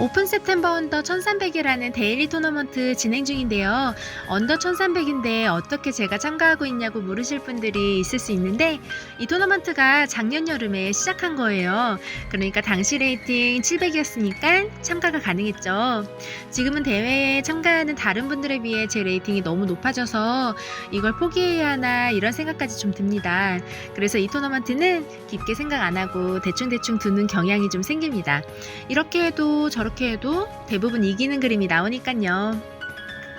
오픈 세템버 언더 1300이라는 데일리 토너먼트 진행 중인데요. 언더 1300인데 어떻게 제가 참가하고 있냐고 물으실 분들이 있을 수 있는데 이 토너먼트가 작년 여름에 시작한 거예요. 그러니까 당시 레이팅 700이었으니까 참가가 가능했죠. 지금은 대회에 참가하는 다른 분들에 비해 제 레이팅이 너무 높아져서 이걸 포기해야 하나 이런 생각까지 좀 듭니다. 그래서 이 토너먼트는 깊게 생각 안 하고 대충대충 두는 경향이 좀 생깁니다. 이렇게 해도 저렇게 해도 대부분 이기는 그림이 나오니까요.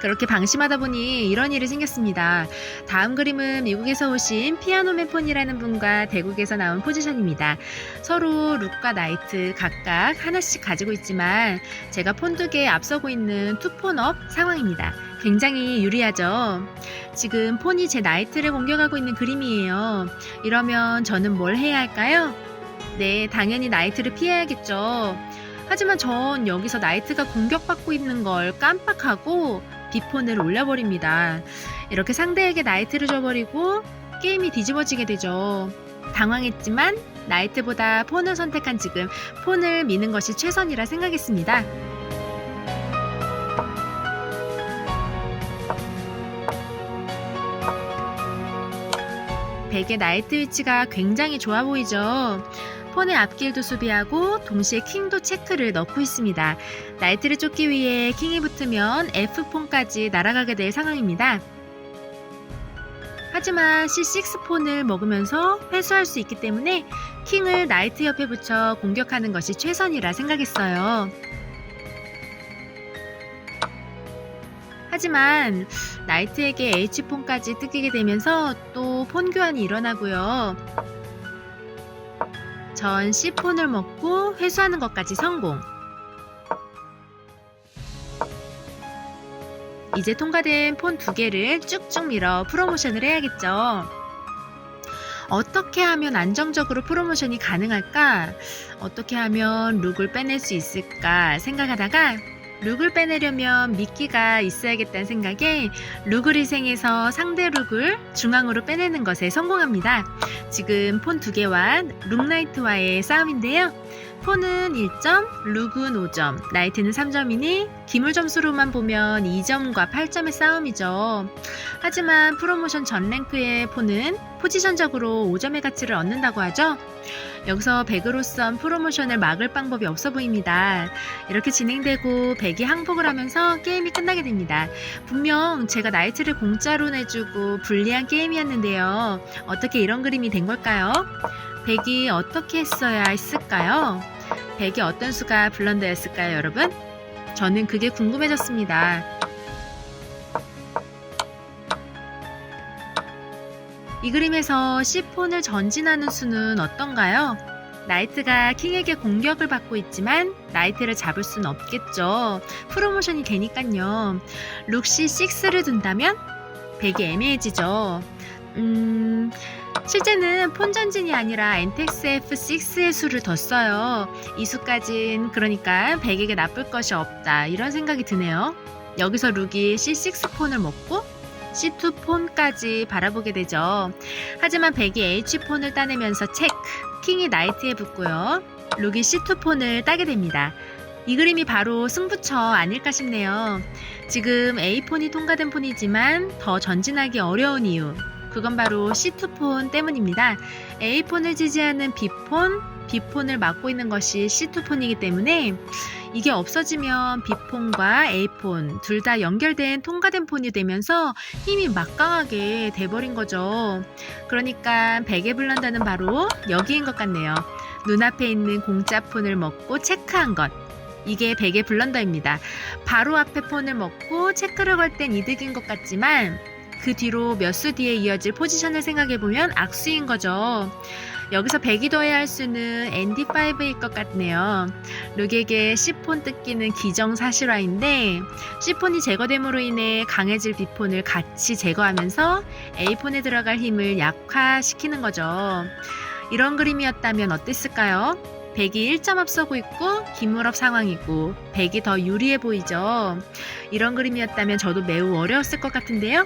그렇게 방심하다 보니 이런 일이 생겼습니다. 다음 그림은 미국에서 오신 피아노맨 폰이라는 분과 대국에서 나온 포지션입니다. 서로 룩과 나이트 각각 하나씩 가지고 있지만 제가 폰 두 개 앞서고 있는 투폰업 상황입니다. 굉장히 유리하죠. 지금 폰이 제 나이트를 공격하고 있는 그림이에요. 이러면 저는 뭘 해야 할까요? 네, 당연히 나이트를 피해야겠죠. 하지만 전 여기서 나이트가 공격받고 있는 걸 깜빡하고 비폰을 올려버립니다. 이렇게 상대에게 나이트를 줘버리고 게임이 뒤집어지게 되죠. 당황했지만 나이트보다 폰을 선택한 지금 폰을 미는 것이 최선이라 생각했습니다. 백의 나이트 위치가 굉장히 좋아 보이죠. 폰의 앞길도 수비하고 동시에 킹도 체크를 넣고 있습니다. 나이트를 쫓기 위해 킹이 붙으면 F폰까지 날아가게 될 상황입니다. 하지만 C6 폰을 먹으면서 회수할 수 있기 때문에 킹을 나이트 옆에 붙여 공격하는 것이 최선이라 생각했어요. 하지만 나이트에게 H폰까지 뜯기게 되면서 또 폰 교환이 일어나고요. 전 C폰을 먹고 회수하는 것까지 성공. 이제 통과된 폰 두 개를 쭉쭉 밀어 프로모션을 해야겠죠. 어떻게 하면 안정적으로 프로모션이 가능할까? 어떻게 하면 룩을 빼낼 수 있을까 생각하다가 룩을 빼내려면 미끼가 있어야겠다는 생각에 룩을 희생해서 상대 룩을 중앙으로 빼내는 것에 성공합니다. 지금 폰 두 개와 룩나이트와의 싸움인데요. 폰은 1점, 룩은 5점, 나이트는 3점이니 기물 점수로만 보면 2점과 8점의 싸움이죠. 하지만 프로모션 전 랭크의 폰은 포지션적으로 5점의 가치를 얻는다고 하죠. 여기서 백으로선 프로모션을 막을 방법이 없어 보입니다. 이렇게 진행되고 백이 항복을 하면서 게임이 끝나게 됩니다. 분명 제가 나이트를 공짜로 내주고 불리한 게임이었는데요. 어떻게 이런 그림이 된 걸까요? 백이 어떻게 했어야 했을까요? 백이 어떤 수가 블런더였을까요, 여러분? 저는 그게 궁금해졌습니다. 이 그림에서 C폰을 전진하는 수는 어떤가요? 나이트가 킹에게 공격을 받고 있지만 나이트를 잡을 수는 없겠죠. 프로모션이 되니까요. 룩시 6를 둔다면 100이 애매해지죠. 음, 실제는 폰 전진이 아니라 엔텍스 F6의 수를 더 써요. 이 수까진 그러니까 100에게 나쁠 것이 없다. 이런 생각이 드네요. 여기서 룩이 C6 폰을 먹고 C2 폰까지 바라보게 되죠. 하지만 백이 H 폰을 따내면서 체크, 킹이 나이트에 붙고요. 룩이 C2 폰을 따게 됩니다. 이 그림이 바로 승부처 아닐까 싶네요. 지금 A 폰이 통과된 폰이지만 더 전진하기 어려운 이유. 그건 바로 C2 폰 때문입니다. A 폰을 지지하는 B 폰, B 폰을 막고 있는 것이 C2 폰이기 때문에 이게 없어지면 B폰과 A폰 둘 다 연결된 통과된 폰이 되면서 힘이 막강하게 돼버린 거죠. 그러니까 베개 블런다는 바로 여기인 것 같네요. 눈앞에 있는 공짜 폰을 먹고 체크한 것. 이게 베개 블런더입니다. 바로 앞에 폰을 먹고 체크를 걸 땐 이득인 것 같지만 그 뒤로 몇 수 뒤에 이어질 포지션을 생각해보면 악수인 거죠. 여기서 100이 더해야 할 수는 ND5일 것 같네요. 룩에게 C폰 뜯기는 기정사실화인데 C폰이 제거됨으로 인해 강해질 B폰을 같이 제거하면서 A폰에 들어갈 힘을 약화시키는 거죠. 이런 그림이었다면 어땠을까요? 100이 1점 앞서고 있고 기물업 상황이고 100이 더 유리해 보이죠. 이런 그림이었다면 저도 매우 어려웠을 것 같은데요.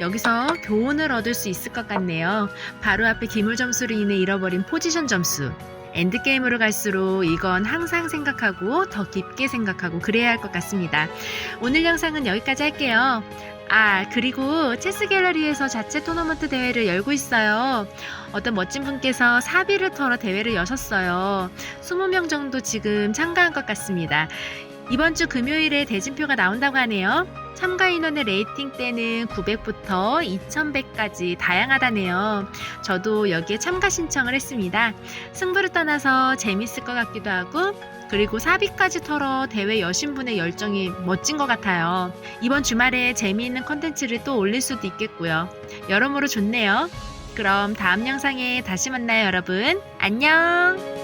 여기서 교훈을 얻을 수 있을 것 같네요. 바로 앞에 기물 점수로 인해 잃어버린 포지션 점수. 엔드게임으로 갈수록 이건 항상 생각하고 더 깊게 생각하고 그래야 할 것 같습니다. 오늘 영상은 여기까지 할게요. 아, 그리고 체스 갤러리에서 자체 토너먼트 대회를 열고 있어요. 어떤 멋진 분께서 사비를 털어 대회를 여셨어요. 20명 정도 지금 참가한 것 같습니다. 이번 주 금요일에 대진표가 나온다고 하네요. 참가 인원의 레이팅 때는 900부터 2100까지 다양하다네요. 저도 여기에 참가 신청을 했습니다. 승부를 떠나서 재밌을 것 같기도 하고 그리고 사비까지 털어 대회 여신 분의 열정이 멋진 것 같아요. 이번 주말에 재미있는 컨텐츠를 또 올릴 수도 있겠고요. 여러모로 좋네요. 그럼 다음 영상에 다시 만나요, 여러분. 안녕!